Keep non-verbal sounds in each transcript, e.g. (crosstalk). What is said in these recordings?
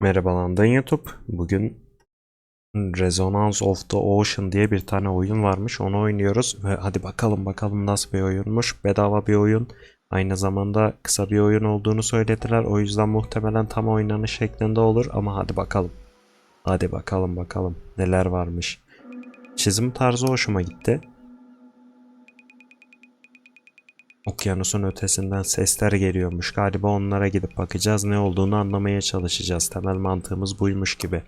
Merhabalar YouTube. Bugün Resonance of the Ocean diye bir tane oyun varmış. Onu oynuyoruz ve hadi bakalım bakalım nasıl bir oyunmuş. Bedava bir oyun. Aynı zamanda kısa bir oyun olduğunu söylediler. O yüzden muhtemelen tam oynanış şeklinde olur ama hadi bakalım. Hadi bakalım bakalım neler varmış. Çizim tarzı hoşuma gitti. Okyanusun ötesinden sesler geliyormuş. Galiba onlara gidip bakacağız. Ne olduğunu anlamaya çalışacağız. Temel mantığımız buymuş gibi.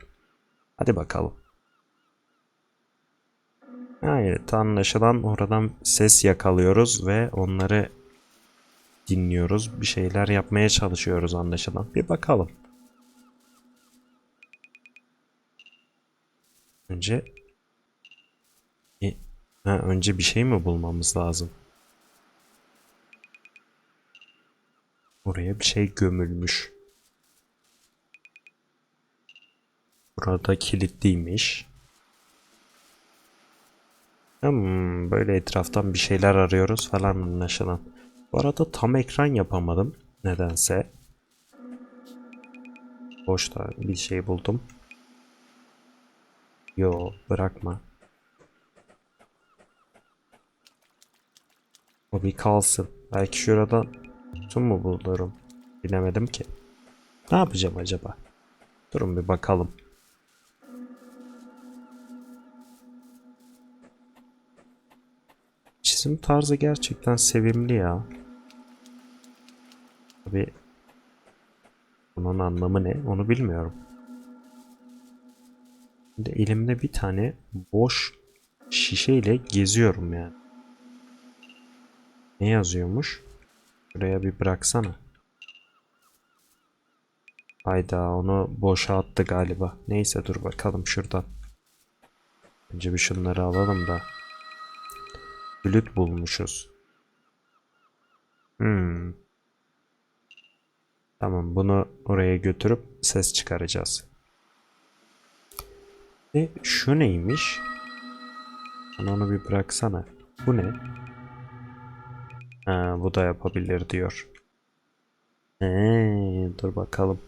Hadi bakalım. Evet anlaşılan oradan ses yakalıyoruz ve onları dinliyoruz. Bir şeyler yapmaya çalışıyoruz anlaşılan. Bir bakalım. Önce E, ha, önce bir şey mi bulmamız lazım? Oraya bir şey gömülmüş. Burada kilitliymiş. Hmm, böyle etraftan bir şeyler arıyoruz falan anlaşılan. Bu arada tam ekran yapamadım. Nedense. Boşta bir şey buldum. Yo bırakma. O bir kalsın. Belki şurada Tüm mu bulurum? Bilemedim ki. Ne yapacağım acaba? Durun bir bakalım. Çizim tarzı gerçekten sevimli ya. Tabi bunun anlamı ne onu bilmiyorum. Şimdi elimde bir tane boş şişeyle geziyorum yani. Ne yazıyormuş? Şuraya bir bıraksana. Hayda onu boşa attı galiba. Neyse dur bakalım şuradan. Önce bir şunları alalım da. Flüt bulmuşuz. Hmm. Tamam bunu oraya götürüp ses çıkaracağız. E şu neymiş? Onu bir bıraksana. Bu ne? Ha, bu da yapabilir diyor. Ee, dur bakalım.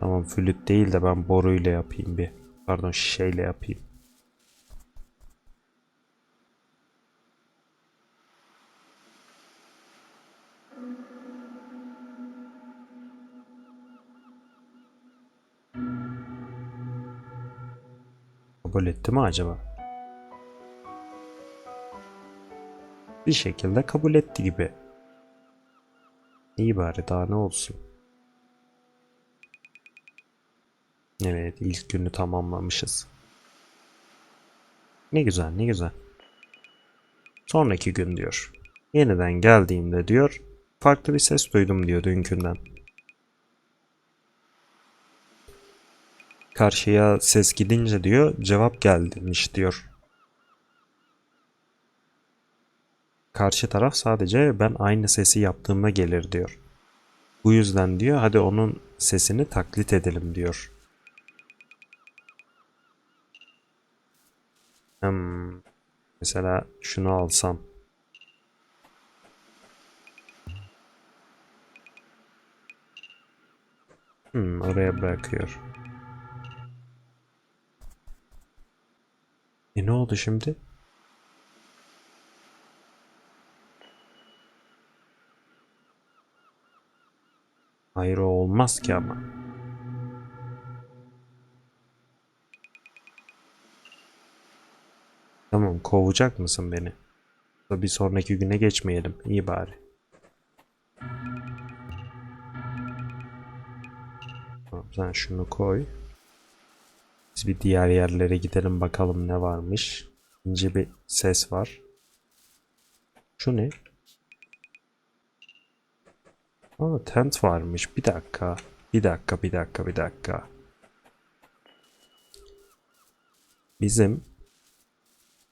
Tamam flüt değil de ben boruyla yapayım bir. Pardon şişeyle yapayım. Kabul etti mi acaba? Bir şekilde kabul etti gibi. İyi bari daha ne olsun. Evet ilk günü tamamlamışız. Ne güzel ne güzel. Sonraki gün diyor. Yeniden geldiğimde diyor farklı bir ses duydum diyor dünkünden. Karşıya ses gidince diyor cevap gelmiş diyor. Karşı taraf sadece ben aynı sesi yaptığımda gelir diyor. Bu yüzden diyor hadi onun sesini taklit edelim diyor. Hmm, mesela şunu alsam. Hmm, oraya bırakıyor. E ne oldu şimdi? Hayır o olmaz ki ama. Tamam kovacak mısın beni? Bir sonraki güne geçmeyelim. İyi bari. Tamam, sen şunu koy. Biz bir diğer yerlere gidelim bakalım ne varmış. İnce bir ses var. Şu ne? Aa, tent varmış. Bir dakika. Bir dakika, bir dakika, bir dakika. Bizim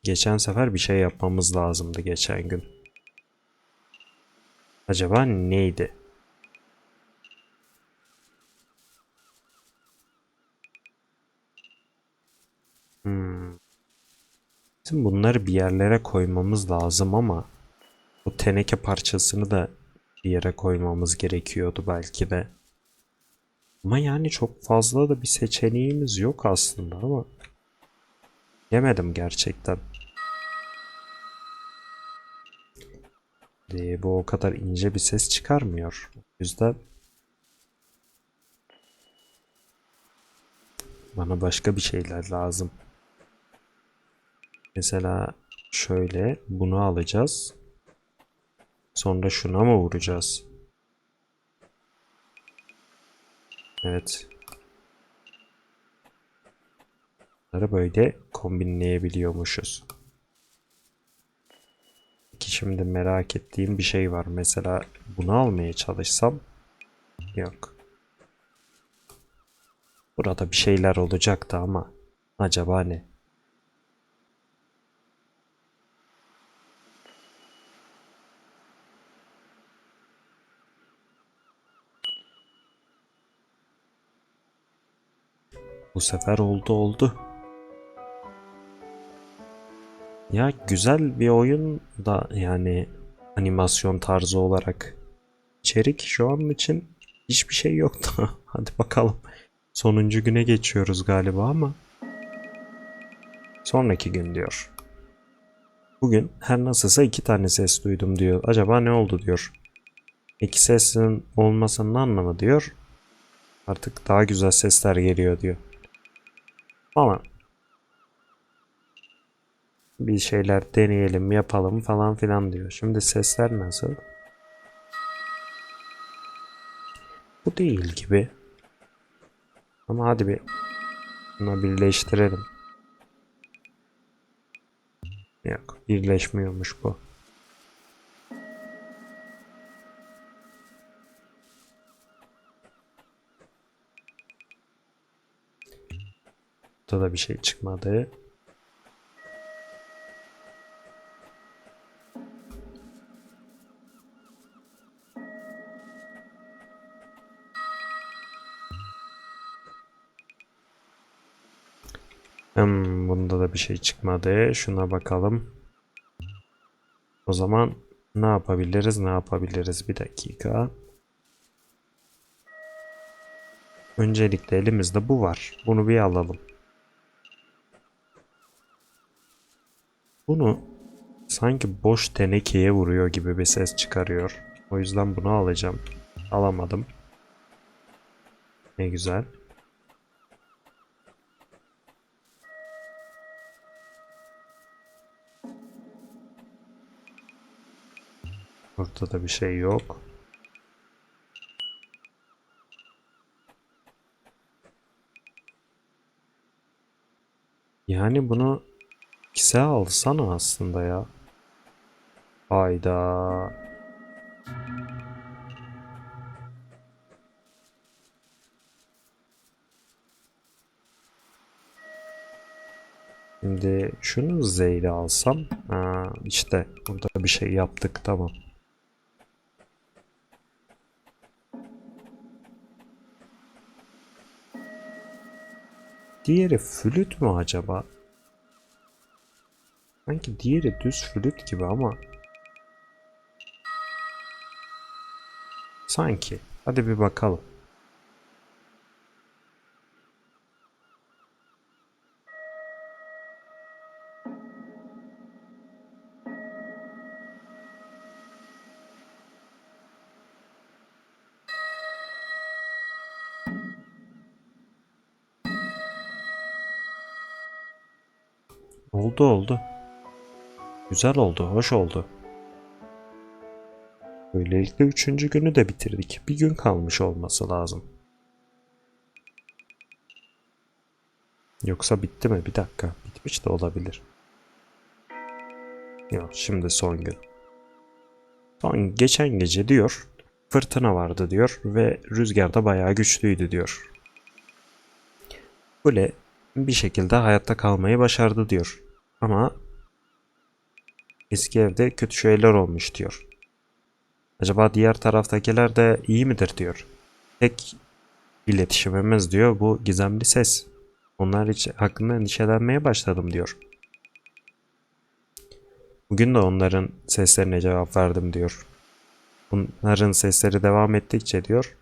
geçen sefer bir şey yapmamız lazımdı geçen gün. Acaba neydi? Hmm. Bizim bunları bir yerlere koymamız lazım ama o teneke parçasını da bir yere koymamız gerekiyordu belki de. Ama yani çok fazla da bir seçeneğimiz yok aslında ama yemedim gerçekten. Ee, bu o kadar ince bir ses çıkarmıyor. O yüzden bana başka bir şeyler lazım. Mesela şöyle bunu alacağız. Sonra şuna mı vuracağız? Evet. Bunları böyle kombinleyebiliyormuşuz. Peki şimdi merak ettiğim bir şey var. Mesela bunu almaya çalışsam yok. Burada bir şeyler olacaktı ama acaba ne? Bu sefer oldu oldu. Ya güzel bir oyun da yani animasyon tarzı olarak. İçerik şu an için hiçbir şey yoktu. (laughs) Hadi bakalım. Sonuncu güne geçiyoruz galiba ama. Sonraki gün diyor. Bugün her nasılsa iki tane ses duydum diyor. Acaba ne oldu diyor. İki sesin olmasının anlamı diyor. Artık daha güzel sesler geliyor diyor. Ama bir şeyler deneyelim, yapalım falan filan diyor. Şimdi sesler nasıl? Bu değil gibi. Ama hadi bir bunu birleştirelim. Yok, birleşmiyormuş bu. Burada da bir şey çıkmadı. Hmm, bunda da bir şey çıkmadı. Şuna bakalım. O zaman ne yapabiliriz? Ne yapabiliriz? Bir dakika. Öncelikle elimizde bu var. Bunu bir alalım. Bunu sanki boş tenekeye vuruyor gibi bir ses çıkarıyor. O yüzden bunu alacağım. Alamadım. Ne güzel. Burada da bir şey yok. Yani bunu ikisi alsana aslında ya. Hayda. Şimdi şunu Z'yle alsam. Ha, işte burada bir şey yaptık tamam. Diğeri flüt mü acaba? Sanki diğeri düz flüt gibi ama. Sanki. Hadi bir bakalım. Oldu oldu. Güzel oldu, hoş oldu. Böylelikle üçüncü günü de bitirdik. Bir gün kalmış olması lazım. Yoksa bitti mi? Bir dakika. Bitmiş de olabilir. Yok şimdi son gün. Son geçen gece diyor fırtına vardı diyor ve rüzgar da bayağı güçlüydü diyor. Böyle bir şekilde hayatta kalmayı başardı diyor. Ama eski evde kötü şeyler olmuş diyor. Acaba diğer taraftakiler de iyi midir diyor. Tek iletişimimiz diyor bu gizemli ses. Onlar hiç hakkında endişelenmeye başladım diyor. Bugün de onların seslerine cevap verdim diyor. Bunların sesleri devam ettikçe diyor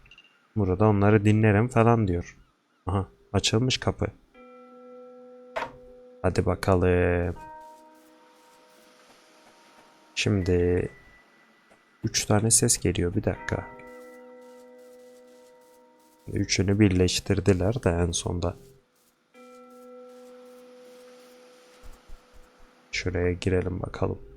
Burada onları dinlerim falan diyor. Aha açılmış kapı. Hadi bakalım. Şimdi üç tane ses geliyor bir dakika. Üçünü birleştirdiler de en sonda. Şuraya girelim bakalım.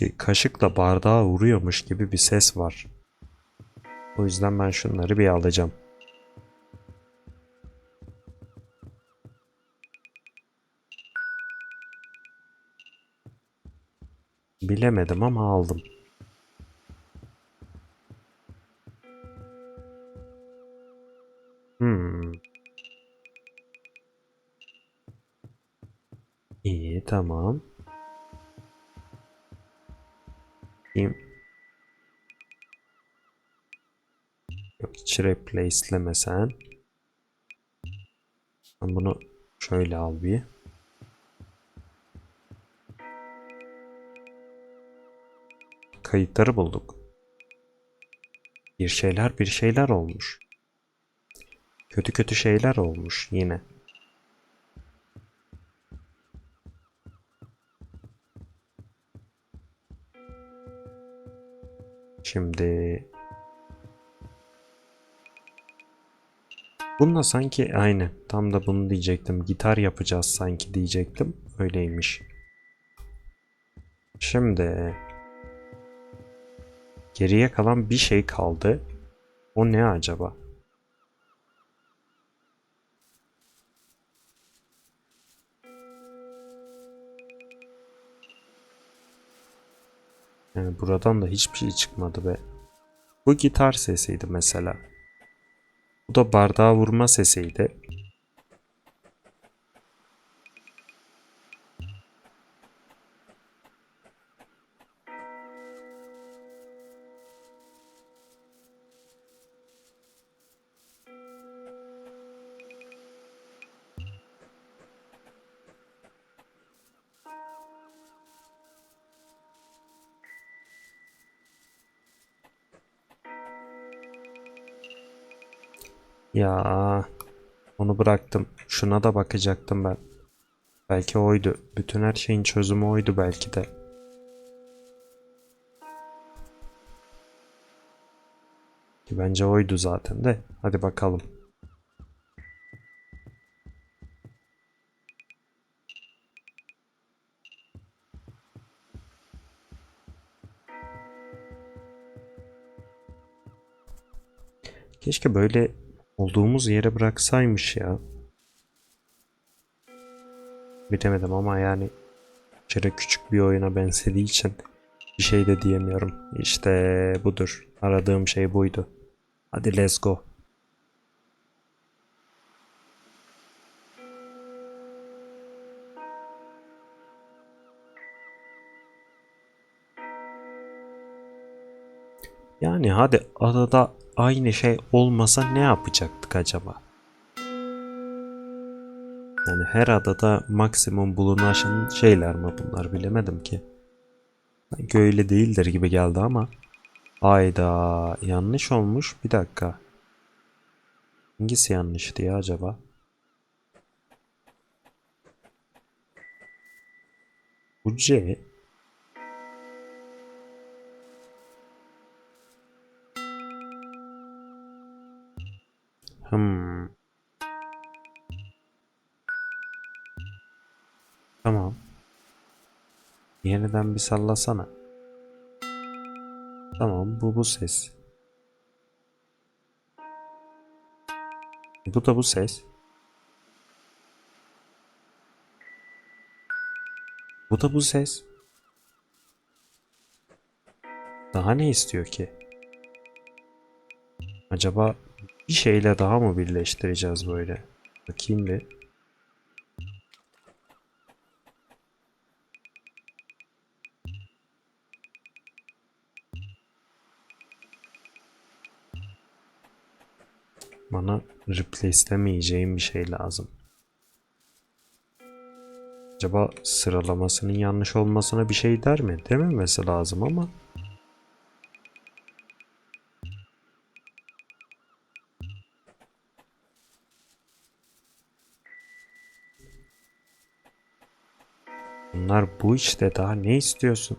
Sanki kaşıkla bardağa vuruyormuş gibi bir ses var. O yüzden ben şunları bir alacağım. Bilemedim ama aldım. Hmm. İyi tamam. Hiç replace'leme sen. Ben bunu şöyle al bir. Kayıtları bulduk. Bir şeyler bir şeyler olmuş. Kötü kötü şeyler olmuş yine. Şimdi Bununla sanki aynı. Tam da bunu diyecektim. Gitar yapacağız sanki diyecektim. Öyleymiş. Şimdi geriye kalan bir şey kaldı. O ne acaba? Yani buradan da hiçbir şey çıkmadı be. Bu gitar sesiydi mesela. Bu da bardağa vurma sesiydi. Ya onu bıraktım. Şuna da bakacaktım ben. Belki oydu. Bütün her şeyin çözümü oydu belki de. Ki bence oydu zaten de. Hadi bakalım. Keşke böyle olduğumuz yere bıraksaymış ya. Bilemedim ama yani şöyle küçük bir oyuna benzediği için bir şey de diyemiyorum. İşte budur. Aradığım şey buydu. Hadi let's go. Yani hadi adada aynı şey olmasa ne yapacaktık acaba? Yani her adada maksimum bulunaşan şeyler mi bunlar bilemedim ki. Sanki öyle değildir gibi geldi ama. Ayda yanlış olmuş. Bir dakika. Hangisi yanlıştı ya acaba? Bu C. Hmm. Tamam. Yeniden bir sallasana. Tamam bu bu ses. Bu da bu ses. Bu da bu ses. Daha ne istiyor ki? Acaba bir şeyle daha mı birleştireceğiz böyle? Bakayım bir. Bana replace'lemeyeceğim bir şey lazım. Acaba sıralamasının yanlış olmasına bir şey der mi? Dememesi lazım ama. Bunlar bu işte daha ne istiyorsun?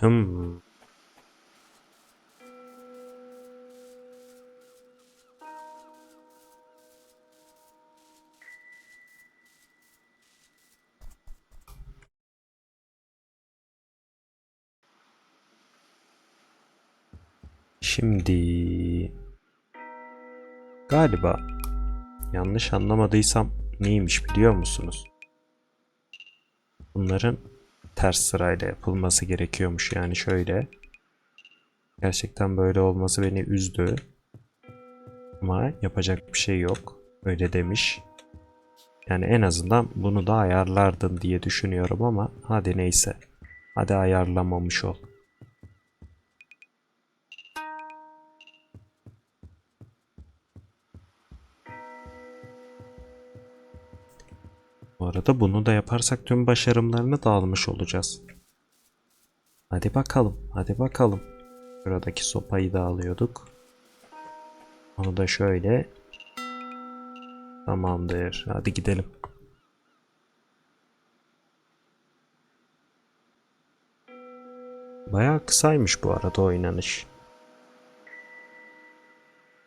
Hmm. Şimdi galiba yanlış anlamadıysam neymiş biliyor musunuz? Bunların ters sırayla yapılması gerekiyormuş. Yani şöyle. Gerçekten böyle olması beni üzdü. Ama yapacak bir şey yok. Öyle demiş. Yani en azından bunu da ayarlardın diye düşünüyorum ama hadi neyse. Hadi ayarlamamış ol. Arada bunu da yaparsak tüm başarımlarını da almış olacağız. Hadi bakalım, hadi bakalım. Şuradaki sopayı da alıyorduk. Onu da şöyle. Tamamdır. Hadi gidelim. Bayağı kısaymış bu arada oynanış.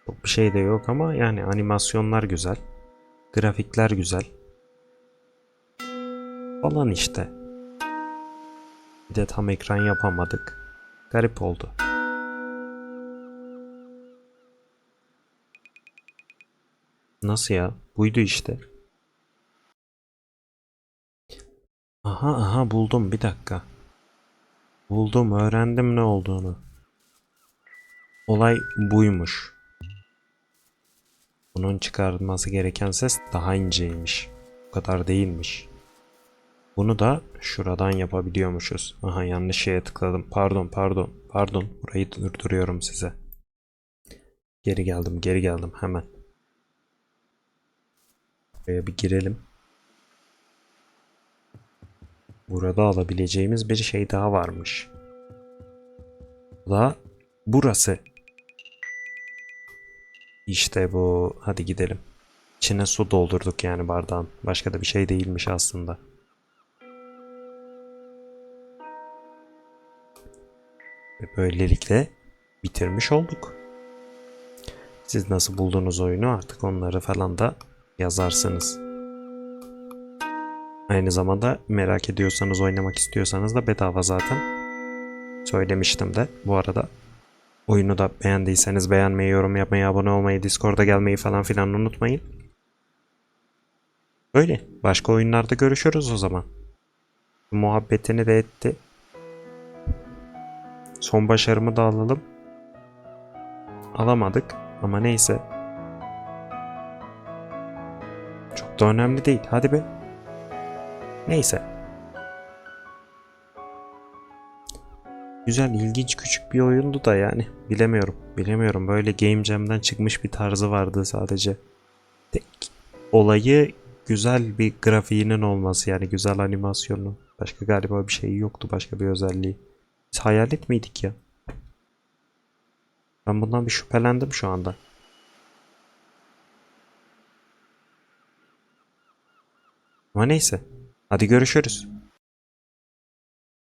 Çok bir şey de yok ama yani animasyonlar güzel. Grafikler güzel. Falan işte. Bir de tam ekran yapamadık. Garip oldu. Nasıl ya? Buydu işte. Aha aha buldum bir dakika. Buldum öğrendim ne olduğunu. Olay buymuş. Bunun çıkarılması gereken ses daha inceymiş. Bu kadar değilmiş. Bunu da şuradan yapabiliyormuşuz. Aha yanlış şeye tıkladım. Pardon pardon pardon. Burayı durduruyorum size. Geri geldim geri geldim hemen. Buraya bir girelim. Burada alabileceğimiz bir şey daha varmış. Bu da burası. İşte bu. Hadi gidelim. İçine su doldurduk yani bardağın. Başka da bir şey değilmiş aslında. Ve böylelikle bitirmiş olduk. Siz nasıl buldunuz oyunu artık onları falan da yazarsınız. Aynı zamanda merak ediyorsanız oynamak istiyorsanız da bedava zaten. Söylemiştim de bu arada. Oyunu da beğendiyseniz beğenmeyi, yorum yapmayı, abone olmayı, Discord'a gelmeyi falan filan unutmayın. Böyle. Başka oyunlarda görüşürüz o zaman. Muhabbetini de etti. Son başarımı da alalım. Alamadık ama neyse. Çok da önemli değil. Hadi be. Neyse. Güzel, ilginç, küçük bir oyundu da yani. Bilemiyorum. Bilemiyorum. Böyle Game Jam'den çıkmış bir tarzı vardı sadece. Tek olayı güzel bir grafiğinin olması yani güzel animasyonu. Başka galiba bir şey yoktu. Başka bir özelliği. Biz hayalet miydik ya? Ben bundan bir şüphelendim şu anda. Ama neyse. Hadi görüşürüz.